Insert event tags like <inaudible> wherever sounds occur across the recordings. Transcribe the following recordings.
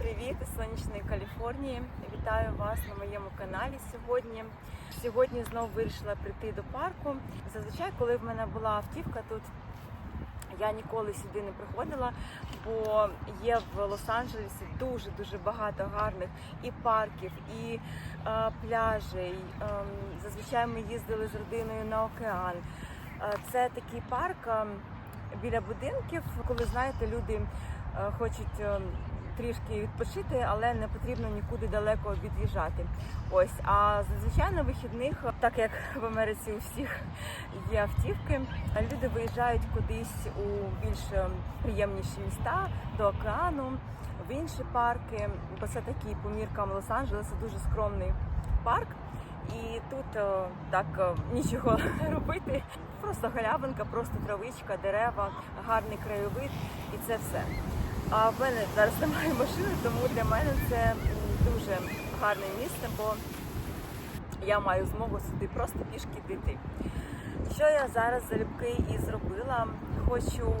привіт із сонячної Каліфорнії. Вітаю вас на моєму каналі сьогодні. Сьогодні знову вирішила прийти до парку. Зазвичай, коли в мене була автівка тут. Я ніколи сюди не приходила, бо є в Лос-Анджелесі дуже дуже багато гарних і парків, і е, пляжей. Ем, зазвичай ми їздили з родиною на океан. Е, це такий парк ем, біля будинків, коли знаєте, люди е, хочуть ем, трішки відпочити, але не потрібно нікуди далеко від'їжджати. Ось, а зазвичай на вихідних, так як в Америці у всіх є автівки, люди виїжджають кудись у більш ем, приємніші міста до океану, в інші парки, бо це такий по міркам Лос-Анджелеса дуже скромний парк. І тут е, так е, нічого <laughs> робити. Просто галявинка, просто травичка, дерева, гарний краєвид і це все. А в мене зараз немає машини, тому для мене це дуже гарне місце, бо я маю змогу сюди просто пішки дійти. Що я зараз залюбки і зробила? Хочу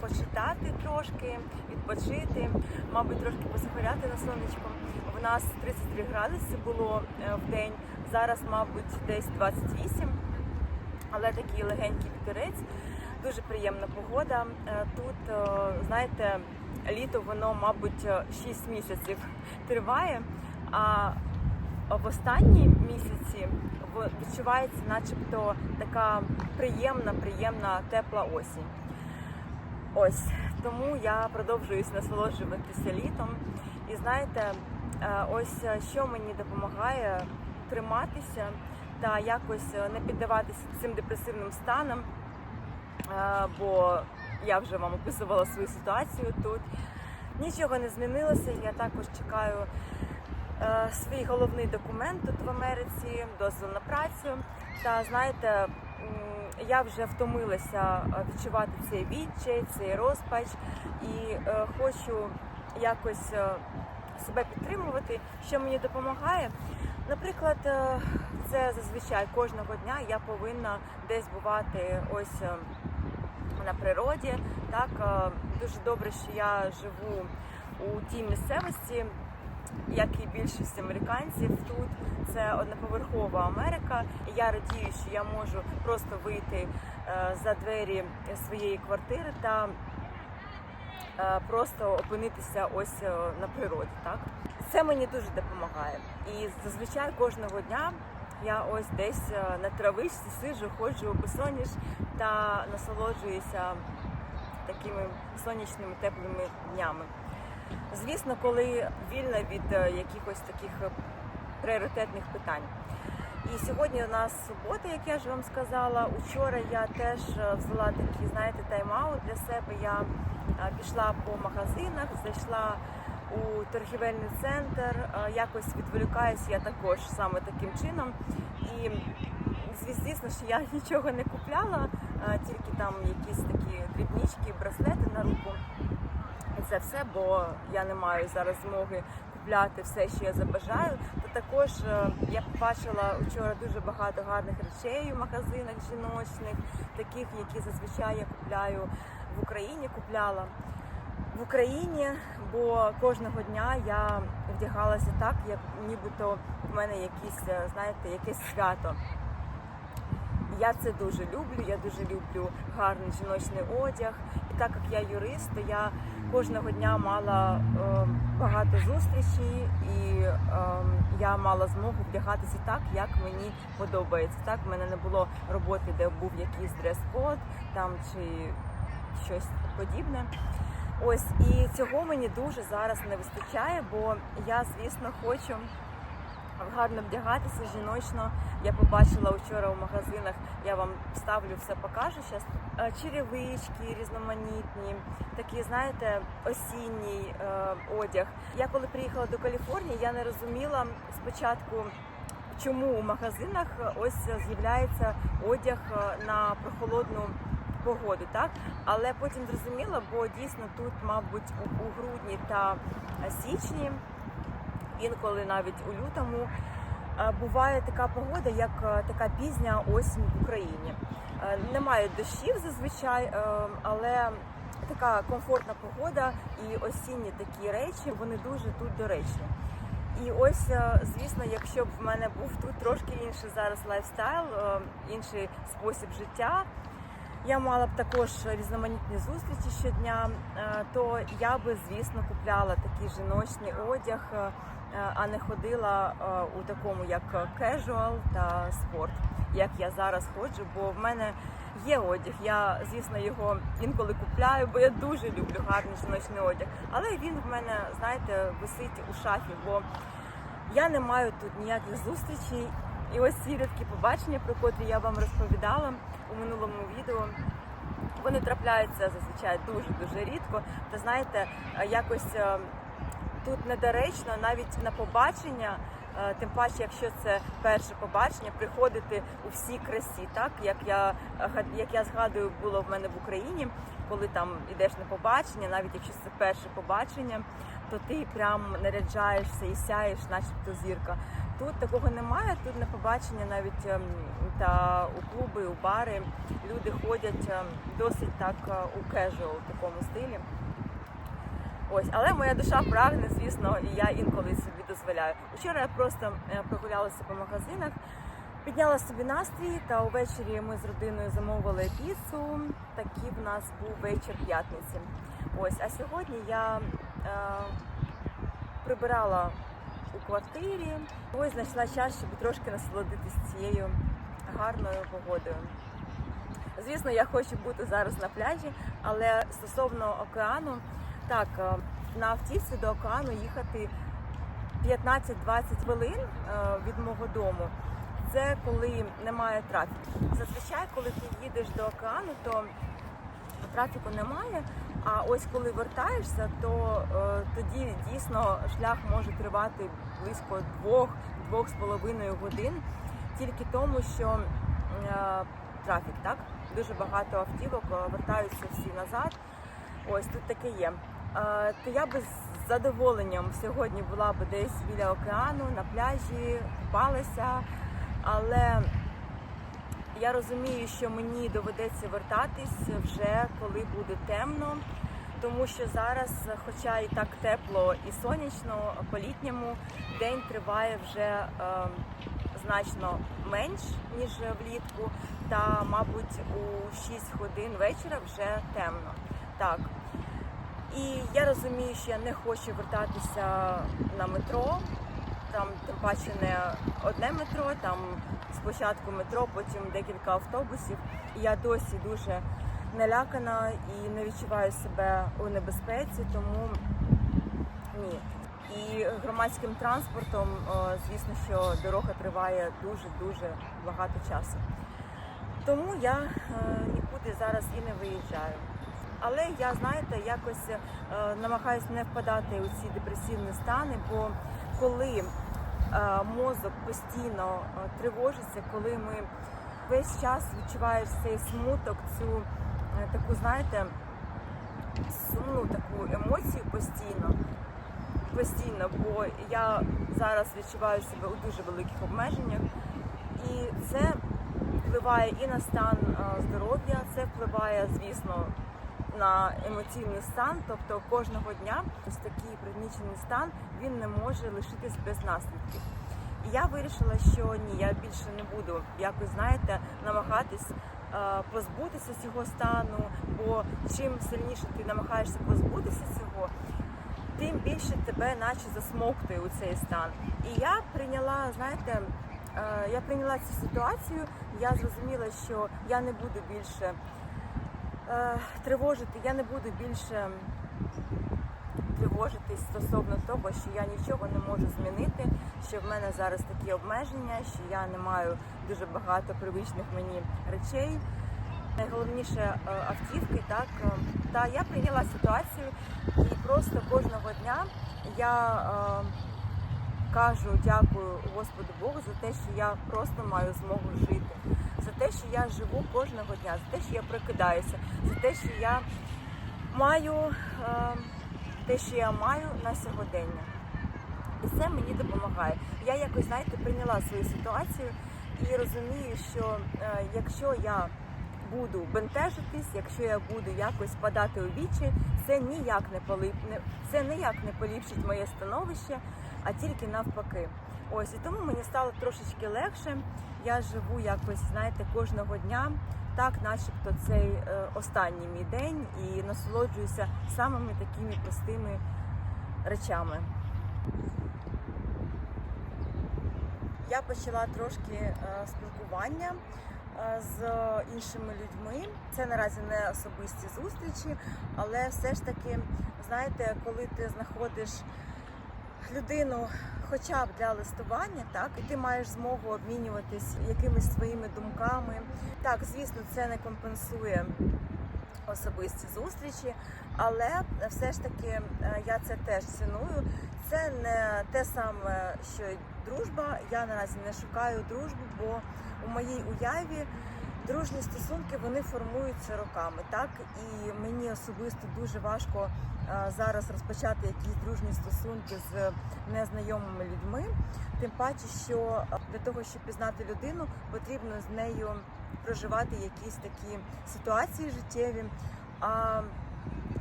почитати трошки, відпочити, мабуть, трошки позагоряти на сонечку. В нас 33 градуси було е, в день, зараз, мабуть, десь 28, але такий легенький вітерець. Дуже приємна погода. Е, Тут, е, знаєте, літо воно, мабуть, 6 місяців <laughs> триває. А в останні місяці відчувається, начебто, така приємна, приємна тепла осінь. Ось тому я продовжуюсь насолоджуватися літом. І знаєте, е, ось е, що мені допомагає триматися та якось е, не піддаватися цим депресивним станам, Е, бо я вже вам описувала свою ситуацію тут. Нічого не змінилося. Я також чекаю е, свій головний документ тут в Америці, дозвіл на працю. Та знаєте, я вже втомилася е, відчувати цей відчай, цей розпач і е, хочу якось е, себе підтримувати, що мені допомагає. Наприклад, е, це зазвичай кожного дня я повинна десь бувати ось. На природі. Так е, дуже добре, що я живу у тій місцевості, як і більшість американців тут. Це одноповерхова Америка. І я радію, що я можу просто вийти е, за двері своєї квартири та е, просто опинитися ось на природі. Так це мені дуже допомагає. І зазвичай кожного дня я ось десь е, на травичці сиджу, ходжу босоніж та насолоджуюся такими сонячними теплими днями. Звісно, коли вільна від е, якихось таких пріоритетних питань. І сьогодні у нас субота, як я ж вам сказала. Учора я теж е, взяла такий, знаєте, тайм-аут для себе. Я пішла по магазинах, зайшла у торгівельний центр, е, якось відволікаюся я також саме таким чином. І зві- звісно, що я <laughs> нічого не купляла, е, тільки там якісь такі дрібнички, браслети на руку. І це все, бо я не маю зараз змоги купляти все, що я забажаю. То також е, я побачила вчора дуже багато гарних речей у магазинах жіночних, таких, які зазвичай я купляю в Україні, купляла в Україні, бо кожного дня я вдягалася так, як нібито в мене якісь, е, знаєте, якесь свято. Я це дуже люблю. Я дуже люблю гарний жіночний одяг. І так як я юрист, то я кожного дня мала е, багато зустрічей, і е, я мала змогу вдягатися так, як мені подобається. Так, в мене не було роботи, де був якийсь дрес-код там чи щось подібне. Ось і цього мені дуже зараз не вистачає, бо я, звісно, хочу гарно вдягатися жіночно. Я побачила вчора у магазинах, я вам ставлю все покажу зараз. Черевички різноманітні, такі, знаєте, осінній е, одяг. Я коли приїхала до Каліфорнії, я не розуміла спочатку. Чому у магазинах ось з'являється одяг е, на прохолодну погоду, так? Але потім зрозуміла, бо дійсно тут, мабуть, у, грудні та січні інколи навіть у лютому е, буває така погода, як е, така пізня осінь в Україні. Е, Немає дощів зазвичай, але така комфортна погода і осінні такі речі, вони дуже тут доречні. І ось, звісно, якщо б в мене був тут трошки інший зараз лайфстайл, інший спосіб життя, я мала б також різноманітні зустрічі щодня, е, то я би, звісно, купляла такий жіночний одяг, е, а не ходила е, у такому як кежуал та спорт, як я зараз ходжу, бо в мене є одяг. Я, звісно, його інколи купляю, бо я дуже люблю гарний жіночний одяг. Але він в мене, знаєте, висить у шафі, бо я не маю тут ніяких зустрічей. І ось ці рідкі побачення, про котрі я вам розповідала у минулому відео. Вони трапляються зазвичай дуже дуже рідко. Та знаєте, е, якось е, тут недоречно навіть на побачення, е, тим паче, якщо це перше побачення, приходити у всій красі, так як я як я згадую, було в мене в Україні, коли там йдеш на побачення, навіть якщо це перше побачення, то ти прям наряджаєшся і сяєш, начебто зірка. Тут такого немає. Тут на побачення навіть ем, та у клуби, у бари люди ходять ем, досить так е, у кежуал такому стилі. Ось, але моя душа прагне, звісно, і я інколи собі дозволяю. Вчора я просто е, прогулялася по магазинах, підняла собі настрій, та увечері ми з родиною замовили піцу. Такий в нас був вечір п'ятниці. Ось, а сьогодні я е, прибирала у квартирі. Ось знайшла час, щоб трошки насолодитись цією гарною погодою. Звісно, я хочу бути зараз на пляжі, але стосовно океану, так, е, на автівці до океану їхати 15-20 хвилин е, від мого дому. Це коли немає трафіку. Зазвичай, коли ти їдеш до океану, то трафіку немає. А ось коли вертаєшся, то е, тоді дійсно шлях може тривати близько двох-двох з половиною годин, тільки тому, що е, трафік, так дуже багато автівок е, вертаються всі назад. Ось тут таке є. Е, то я би з задоволенням сьогодні була б десь біля океану, на пляжі, купалася, але я розумію, що мені доведеться вертатись вже коли буде темно, тому що зараз, хоча і так тепло і сонячно, по-літньому день триває вже е, значно менш ніж влітку, та, мабуть, у 6 годин вечора вже темно. Так. І я розумію, що я не хочу вертатися на метро. Там тим паче не одне метро, там спочатку метро, потім декілька автобусів. І я досі дуже налякана і не відчуваю себе у небезпеці, тому ні. І громадським транспортом, звісно, що дорога триває дуже-дуже багато часу. Тому я е, нікуди зараз і не виїжджаю. Але я, знаєте, якось е, намагаюся не впадати у ці депресивні стани, бо коли мозок постійно е, тривожиться, коли ми весь час відчуваєш цей смуток, цю е, таку, знаєте, сумну таку емоцію постійно, постійно, бо я зараз відчуваю себе у дуже великих обмеженнях, і це впливає і на стан е, здоров'я, це впливає, звісно, на емоційний стан, тобто кожного дня ось такий пригнічений стан він не може лишитись без наслідків. І я вирішила, що ні, я більше не буду якось, знаєте, намагатись е, позбутися цього стану, бо чим сильніше ти намагаєшся позбутися цього, тим більше тебе наче засмоктує у цей стан. І я прийняла, знаєте, е, я прийняла цю ситуацію, я зрозуміла, що я не буду більше тривожити, я не буду більше тривожитись стосовно того, що я нічого не можу змінити, що в мене зараз такі обмеження, що я не маю дуже багато привичних мені речей. Найголовніше е, автівки, так е, та я прийняла ситуацію і просто кожного дня я е, кажу дякую Господу Богу за те, що я просто маю змогу жити, за те, що я живу кожного дня, за те, що я прокидаюся, за те, що я маю е, те, що я маю на сьогодення. І це мені допомагає. Я якось, знаєте, прийняла свою ситуацію і розумію, що е, якщо я буду бентежитись, якщо я буду якось впадати у вічі, це ніяк не поліп... це ніяк не поліпшить моє становище, а тільки навпаки. Ось і тому мені стало трошечки легше. Я живу якось, знаєте, кожного дня, так, начебто, цей е, останній мій день, і насолоджуюся самими такими простими речами. Я почала трошки е, спілкування е, з іншими людьми. Це наразі не особисті зустрічі, але все ж таки, знаєте, коли ти знаходиш людину хоча б для листування, так і ти маєш змогу обмінюватись якимись своїми думками. Так, звісно, це не компенсує особисті зустрічі, але все ж таки е, я це теж ціную. Це не те саме, що дружба. Я наразі не шукаю дружбу, бо у моїй уяві дружні стосунки вони формуються роками. Так і мені особисто дуже важко е, зараз розпочати якісь дружні стосунки з незнайомими людьми. Тим паче, що е, для того, щоб пізнати людину, потрібно з нею проживати якісь такі ситуації життєві. А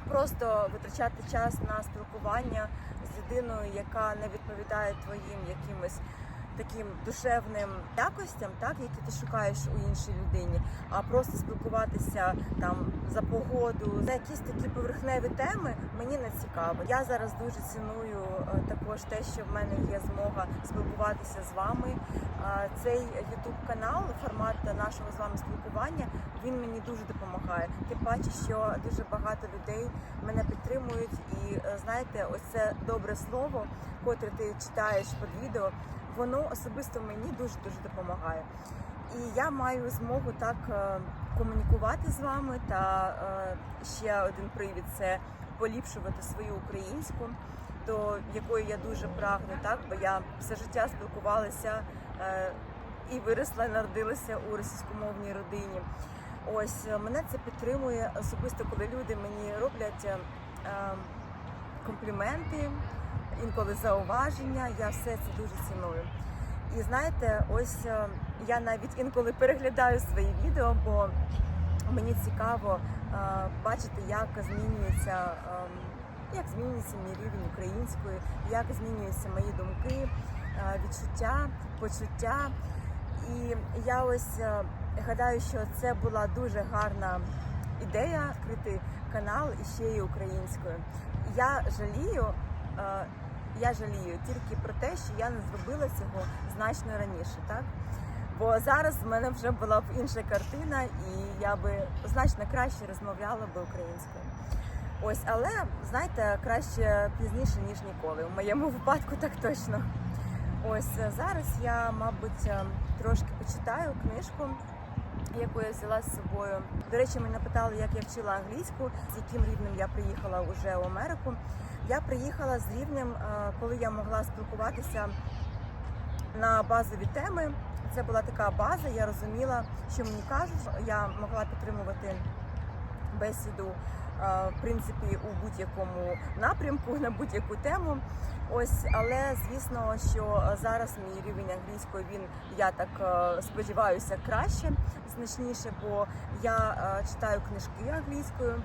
просто витрачати час на спілкування з людиною, яка не відповідає твоїм якимось таким душевним якостям, так які ти шукаєш у іншій людині, а просто спілкуватися там за погоду, за якісь такі поверхневі теми мені не цікаво. Я зараз дуже ціную е, також те, що в мене є змога спілкуватися з вами. Цей youtube канал, формат нашого з вами спілкування, він мені дуже допомагає. Тим паче, що дуже багато людей мене підтримують, і е, знаєте, ось це добре слово, котре ти читаєш під відео, воно особисто мені дуже дуже допомагає. І я маю змогу так е, комунікувати з вами. Та е, ще один привід це поліпшувати свою українську, до якої я дуже прагну, так бо я все життя спілкувалася е, і виросла, народилася у російськомовній родині. Ось мене це підтримує особисто, коли люди мені роблять е, е, компліменти, інколи зауваження. Я все це дуже ціную. І знаєте, ось е, я навіть інколи переглядаю свої відео, бо мені цікаво е, бачити, як змінюється. ем, Як змінюється мій рівень української, як змінюються мої думки, е, відчуття, почуття. І я ось гадаю, що це була дуже гарна ідея відкрити канал і ще й українською. Я жалію, я жалію тільки про те, що я не зробила цього значно раніше, так? Бо зараз в мене вже була б інша картина, і я би значно краще розмовляла би українською. Ось, але знаєте, краще пізніше ніж ніколи. У моєму випадку так точно. Ось зараз я, мабуть, е, трошки почитаю книжку, яку я взяла з собою. До речі, мене питали, як я вчила англійську, з яким рівнем я приїхала вже в Америку. Я приїхала з рівнем, е, коли я могла спілкуватися на базові теми. Це була така база, я розуміла, що мені кажуть. Я могла підтримувати бесіду в принципі у будь-якому напрямку на будь-яку тему. Ось, але звісно, що зараз мій рівень англійської він я так е, сподіваюся краще, значніше, бо я е, читаю книжки англійською,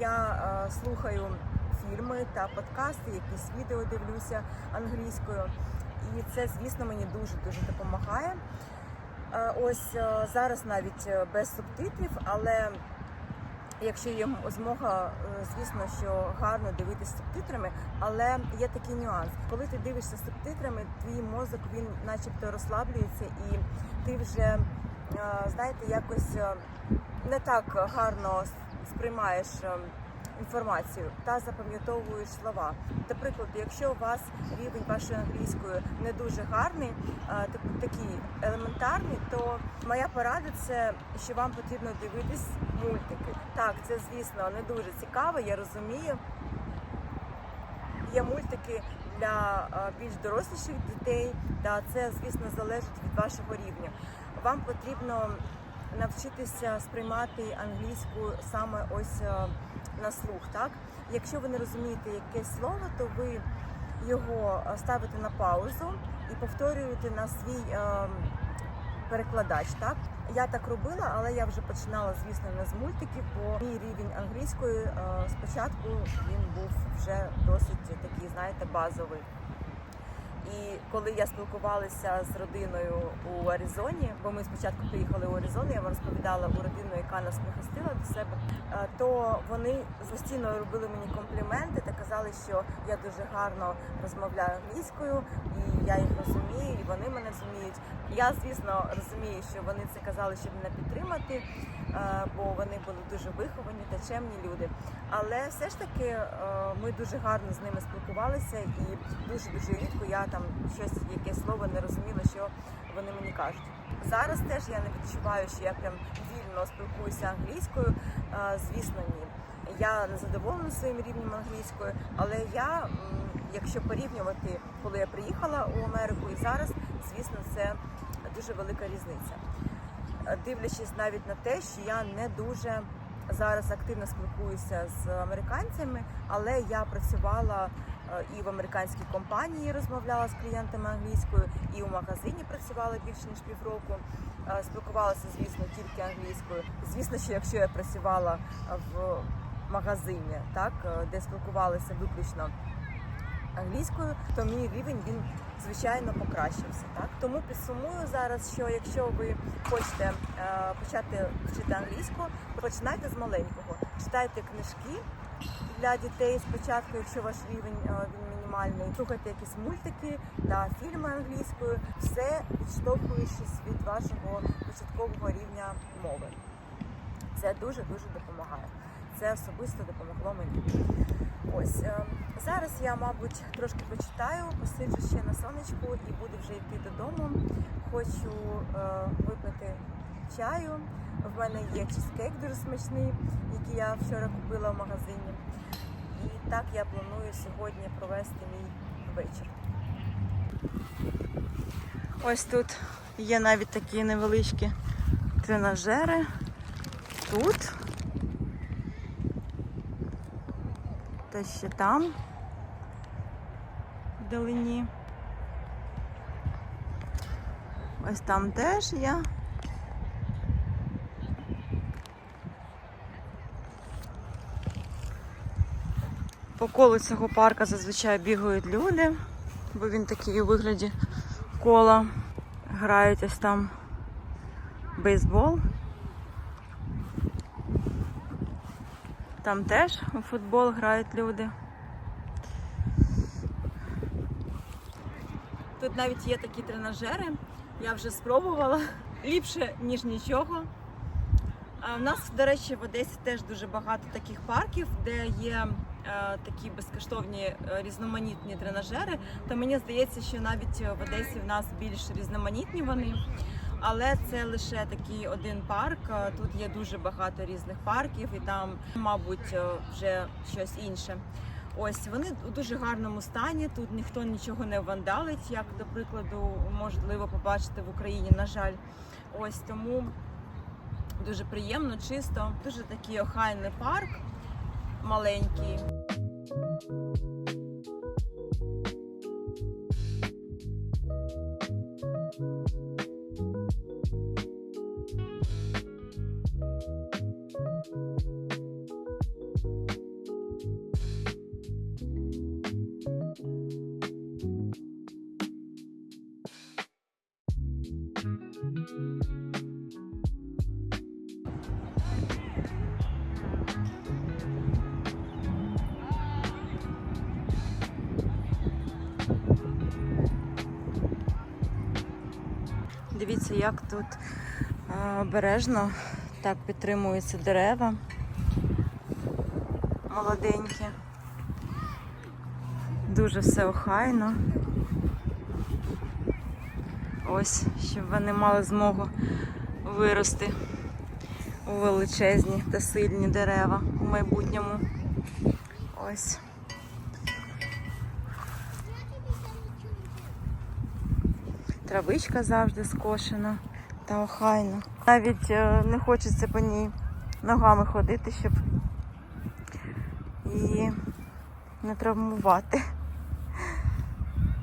я е, слухаю фільми та подкасти, якісь відео дивлюся англійською. І це, звісно, мені дуже дуже допомагає. Е, Ось е, зараз навіть е, без субтитрів, але якщо є змога, е, звісно, що гарно дивитися субтитрами, але є такий нюанс. Коли ти дивишся субтитрами, твій мозок він начебто розслаблюється, і ти вже е, знаєте, якось е, не так гарно сприймаєш. Інформацію та запам'ятовуєш слова. До прикладу, якщо у вас рівень вашої англійської не дуже гарний, такий елементарний, то моя порада це, що вам потрібно дивитись мультики. Так, це звісно не дуже цікаво, я розумію. Є мультики для більш доросліших дітей, та це, звісно, залежить від вашого рівня. Вам потрібно навчитися сприймати англійську саме ось е, на слух. Так, якщо ви не розумієте якесь слово, то ви його е, ставите на паузу і повторюєте на свій е, перекладач. Так, Я так робила, але я вже починала, звісно, не з мультиків, бо мій рівень англійської е, спочатку він був вже досить такий, знаєте, базовий. І коли я спілкувалася з родиною у Аризоні, бо ми спочатку приїхали у Аризону, я вам розповідала у родину, яка нас прихистила до себе, е, то вони постійно робили мені компліменти та казали, що я дуже гарно розмовляю англійською, і я їх розумію, і вони мене розуміють. Я, звісно, розумію, що вони це казали, щоб мене підтримати, бо вони були дуже виховані та чемні люди. Але все ж таки е, ми дуже гарно з ними спілкувалися, і дуже дуже рідко я там щось, якесь слово не розуміла, що вони мені кажуть. Зараз теж я не відчуваю, що я прям вільно спілкуюся англійською. Е, Звісно, ні. Я не задоволена своїм рівнем англійської, але я, якщо порівнювати, коли я приїхала у Америку і зараз, звісно, це дуже велика різниця. Дивлячись навіть на те, що я не дуже зараз активно спілкуюся з американцями, але я працювала е, і в американській компанії, розмовляла з клієнтами англійською, і у магазині працювала більше ніж півроку. Е, Спілкувалася, звісно, тільки англійською. Звісно, що якщо я працювала в магазині, так е, де спілкувалися виключно англійською, то мій рівень він звичайно покращився. Так тому підсумую зараз, що якщо ви хочете е, почати вчити англійську, починайте з маленького. Читайте книжки для дітей спочатку, якщо ваш рівень е, він мінімальний. Слухайте якісь мультики та фільми англійською, все відштовхуючись від вашого початкового рівня мови. Це дуже дуже допомагає. Це особисто допомогло мені. Ось е, зараз я, мабуть, трошки почитаю, посиджу ще на сонечку і буду вже йти додому. Хочу е, випити чаю. В мене є чизкейк дуже смачний, який я вчора купила в магазині. І так я планую сьогодні провести мій вечір. Ось тут є навіть такі невеличкі тренажери. Тут. Та ще там вдалині. Ось там теж я. По колу цього парка зазвичай бігають люди, бо він такий у вигляді кола. Грають ось там бейсбол. Там теж у футбол грають люди. Тут навіть є такі тренажери. Я вже спробувала. Ліпше, ніж нічого. А в нас, до речі, в Одесі теж дуже багато таких парків, де є е, такі безкоштовні е, різноманітні тренажери. То мені здається, що навіть в Одесі в нас більш різноманітні вони. Але це лише такий один парк. Тут є дуже багато різних парків, і там, мабуть, е, вже щось інше. Ось вони у дуже гарному стані. Тут ніхто нічого не вандалить, як до прикладу, можливо побачити в Україні. На жаль, ось тому дуже приємно, чисто, дуже такий охайний парк, маленький. Як тут е, обережно так підтримуються дерева. Молоденькі. Дуже все охайно. Ось, щоб вони мали змогу вирости у величезні та сильні дерева у майбутньому. Ось. Травичка завжди скошена та охайна. Навіть е, не хочеться по ній ногами ходити, щоб її не травмувати.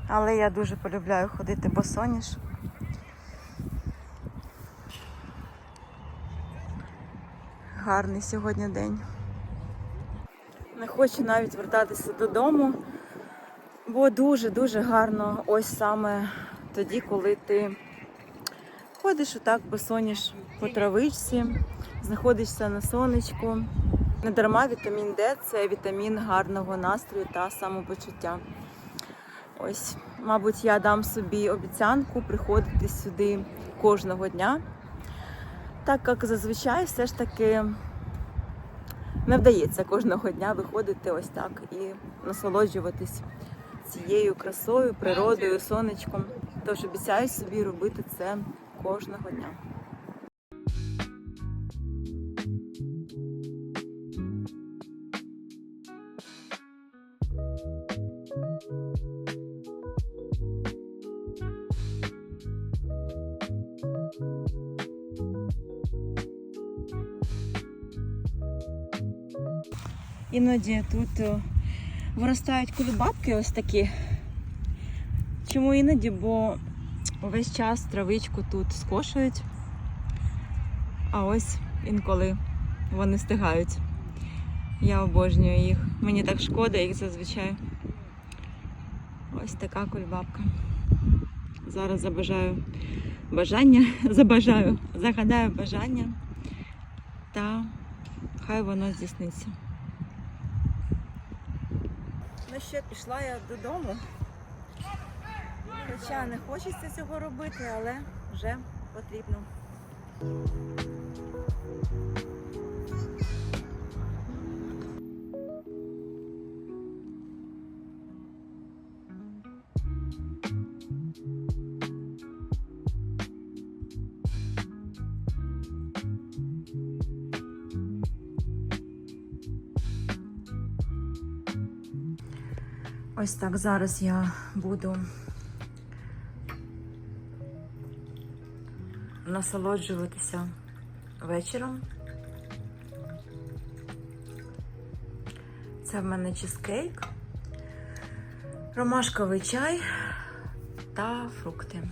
Але я дуже полюбляю ходити босоніж. гарний сьогодні день. Не хочу навіть вертатися додому, бо дуже-дуже гарно ось саме тоді, коли ти ходиш отак босоніж по травичці, знаходишся на сонечку. Не дарма вітамін Д це вітамін гарного настрою та самопочуття. Ось, мабуть, я дам собі обіцянку приходити сюди кожного дня, так як зазвичай все ж таки не вдається кожного дня виходити ось так і насолоджуватись цією красою, природою, сонечком. Тож обіцяю собі робити це кожного дня. Іноді тут е, виростають кулібабки ось такі. Чому іноді? Бо весь час травичку тут скошують, а ось інколи вони стигають. Я обожнюю їх. Мені так шкода їх зазвичай. Ось така кульбабка. Зараз забажаю бажання, <laughs> забажаю, загадаю бажання та хай воно здійсниться. Ну що, пішла я додому. Хоча не хочеться цього робити, але вже потрібно. Ось так зараз я буду насолоджуватися вечором. Це в мене чизкейк, ромашковий чай та фрукти.